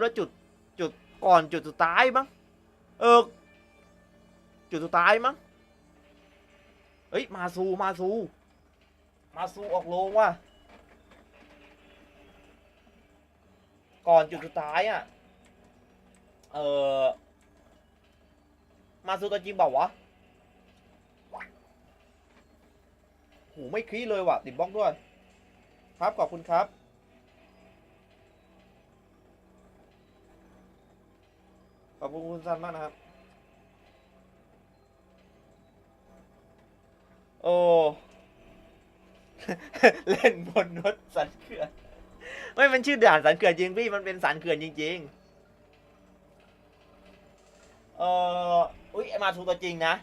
แล้วจุดจุดก่อนจุดสุดท้ายมั้งเออ จุดสุดท้ายมั้งเฮ้ยมาซูมาซู มาซูออกโลงว่ะก่อนจุดสุดท้ายอะเออมาซูตัวจริงเปล่าวะหูไม่คลีเลยว่ะติดบล็อกด้วย ครับขอบคุณครับ ขอบคุณคุณซันมากนะครับ โอ้ เล่นบนรถสันเขื่อนไม่มันชื่อด่านสันเขื่อนจริงพี่ มันเป็นสันเขื่อนจริง ๆ เอออุ้ยมาทูตัวจริงนะ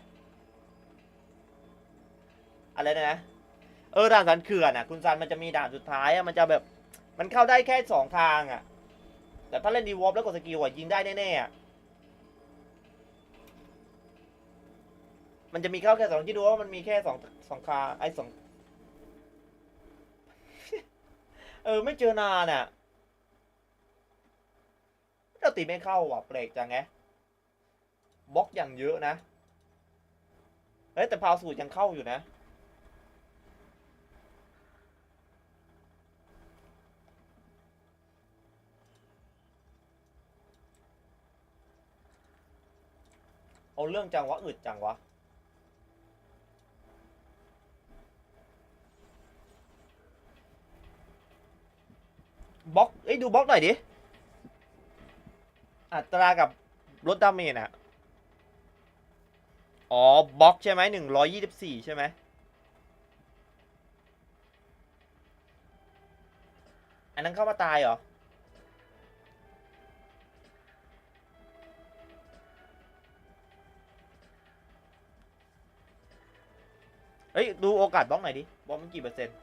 อะไรนะ เออด่านสันเขื่อนอะ คุณซันมันจะมีด่านสุดท้ายอะ มันจะแบบ มันเข้าได้แค่สองทางอะ แต่ถ้าเล่นดีวอปแล้วกดสกิลอะยิงได้แน่ๆอะ มันจะมีเข้าแค่สองที่ดูว่ามันมีแค่สองสองคาไอ้สองเออ ไม่เจอนานี่ยเราตีไม่เข้าว่ะเปลกจังไงบล็อกอย่างเยอะนะ เฮ้แต่พาวสูตรยังเข้าอยู่นะเอาเรื่องจังวะอึดจังวะ เอ้ยดูบล็อกหน่อยดิ อัตรากับลดดาเมจอะอ๋อบล็อกใช่ไหมหนึ่งร้อยยี่สิบสี่ใช่ไหมอันนั้นเข้ามาตายเหรอ เฮ้ย ดูโอกาสบล็อกหน่อยดิ บล็อกมันกี่เปอร์เซ็นต์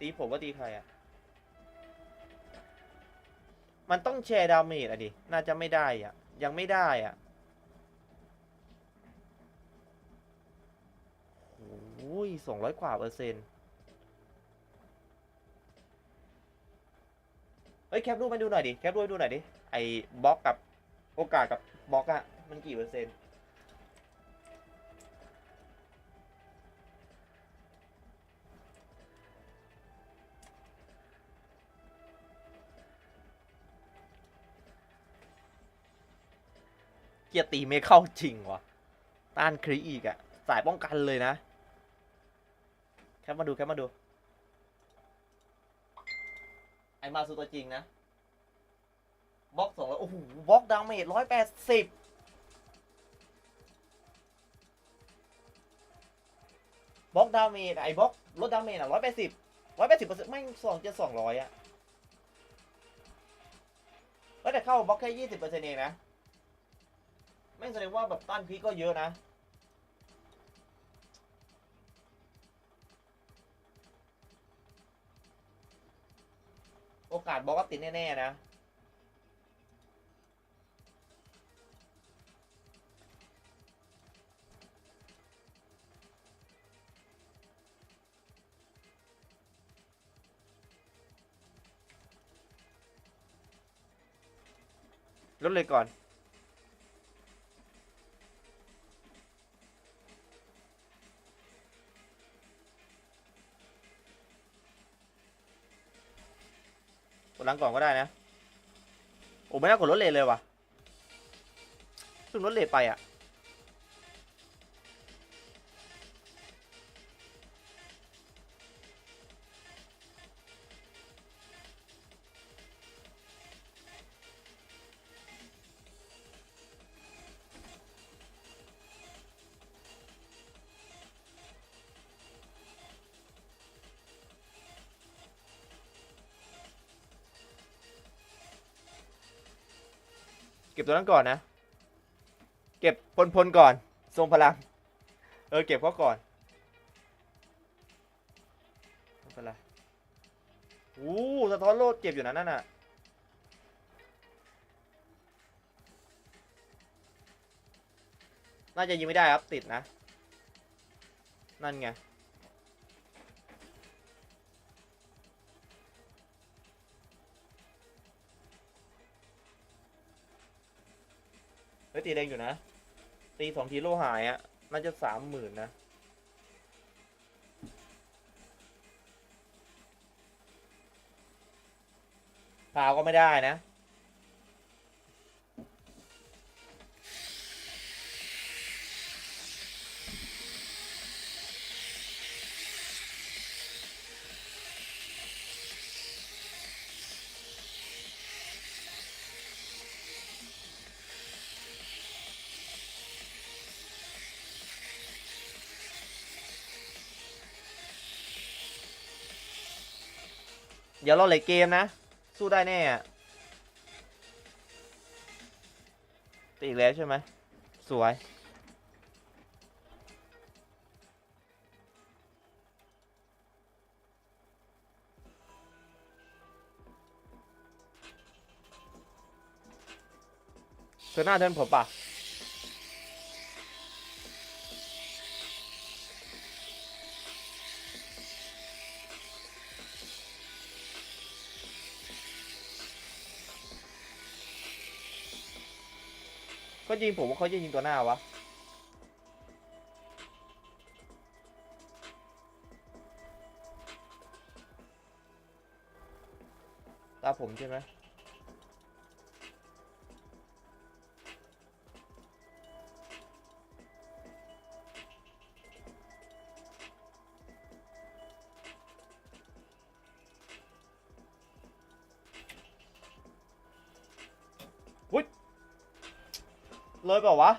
ตีผมก็ตีใครอะมันต้องแชร์ดาเมจอะดิ น่าจะไม่ได้อะยังไม่ได้อะโอ้ยสองร้อยกว่าเปอร์เซ็นต์เฮ้ยแคปรูปมาดูหน่อยดิ แคปรูปดูหน่อยดิ ไอ้บล็อกกับโอกาสกับบล็อกอะมันกี่เปอร์เซ็นต์ เกียร์ตีไม่เข้าจริงวะต้านครีอีกอะสายป้องกันเลยนะ แคปมาดูแคปมาดู ไอมาสุตัวจริงนะบล็อกสองร้อยโอ้โหบล็อกดาวเมจร้อยแปดสิบบล็อกดาวเมจไอบล็อกลดดาวเมจอะร้อยแปดสิบร้อยแปดสิบเปอร์เซ็นต์ไม่สองจะสองร้อยอะก็แต่เข้าบล็อกแค่ยี่สิบเปอร์เซ็นต์เองนะ แม่แสดงว่าแบบต้านพีก็เยอะนะ โอกาสบอกว่าติดแน่ ๆ นะลดเลยก่อนังก่อนก็ได้นะ โอ้ไม่น่ากดรถเลนเลยว่ะซึ่งรถเลนไปอะ ก็บตัวนั้นก่อนนะ เก็บพลพลก่อน ทรงพลัง เออ เก็บเขาก่อนไม่เป็นไรโอ้สะท้อนโลดเก็บอยู่นั่นน่ะ น่าจะยิงไม่ได้ครับติดนะ นั่นไง เฮ้ยตีแรงอยู่นะ ตีสองทีโลหายอะน่าจะสามหมื่นนะ พาวก็ไม่ได้นะ เดี๋ยวเราเลยเกมนะ สู้ได้แน่อะตีอีกแล้วใช่ไหมสวย เธอหน้าเทินผมป่ะ ก็ยิงผมว่าเขาจะยิงตัวหน้าวะตาผมใช่ไหม เลยเปล่าวะ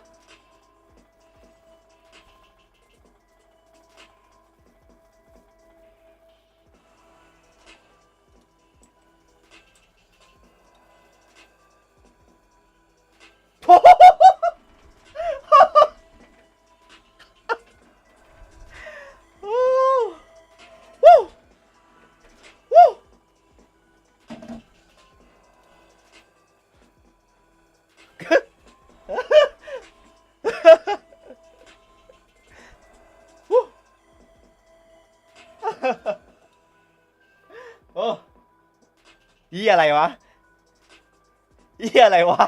ยี่อะไรวะยี่อะไรวะ